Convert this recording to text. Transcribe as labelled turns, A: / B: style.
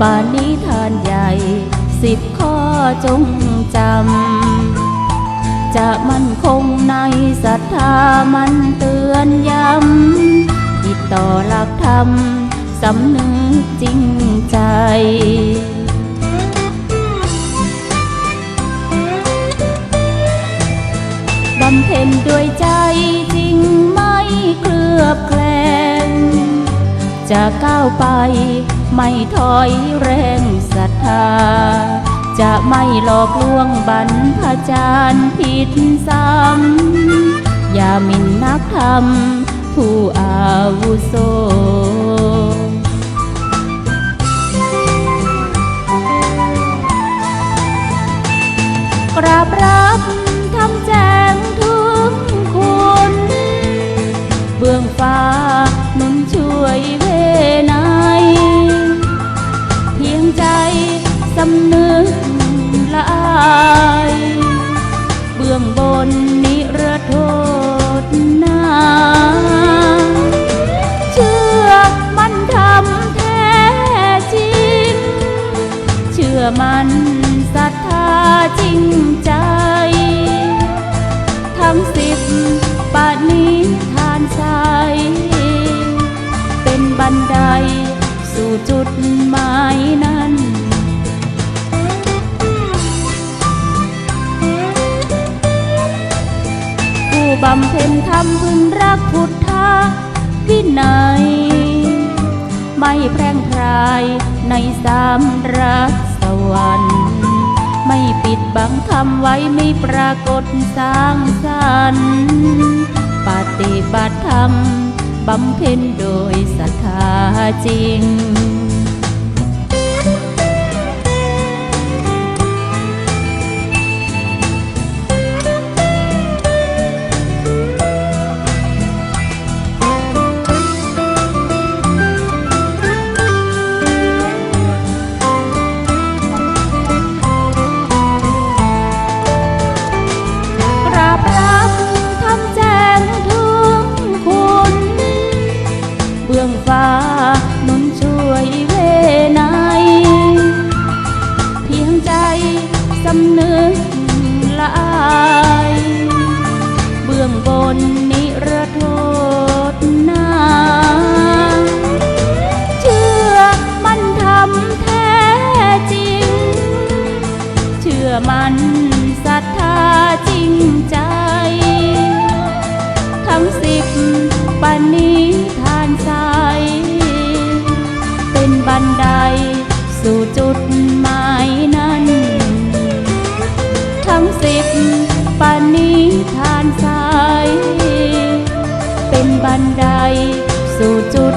A: ปานิทานใหญ่สิบข้อจงจำ จะมั่นคงในศรัทธามันเตือนย้ำติดต่อหลักธรรมสำนึกจริงใจบำเพ็ญด้วยใจจริงไม่เคลือบแคลงจะก้าวไป ไม่ถอยแรงศรัทธา จะไม่หลอกลวงบรรพจารย์ผิดซ้ำอย่ามินนักธรรม ผู้อาวุโสกราบรับ เชื่อมันทำแท้จริง เชื่อมันศรัทธาจริงใจ บำเพ็ญธรรมพึงรักพุทธะวินัย ไม่แพร่งพรายในสามรักสวรรค์ ไม่ปิดบังคำไว้ไม่ปรากฏสร้างสรรค์ปฏิบัติธรรมบำเพ็ญโดยศรัทธาจริง มันศรัทธาจริงใจ ทั้งสิบปณิธานใสเป็นบันไดสู่จุดหมายนั้น ทั้งสิบปณิธานใสเป็นบันไดสู่จุด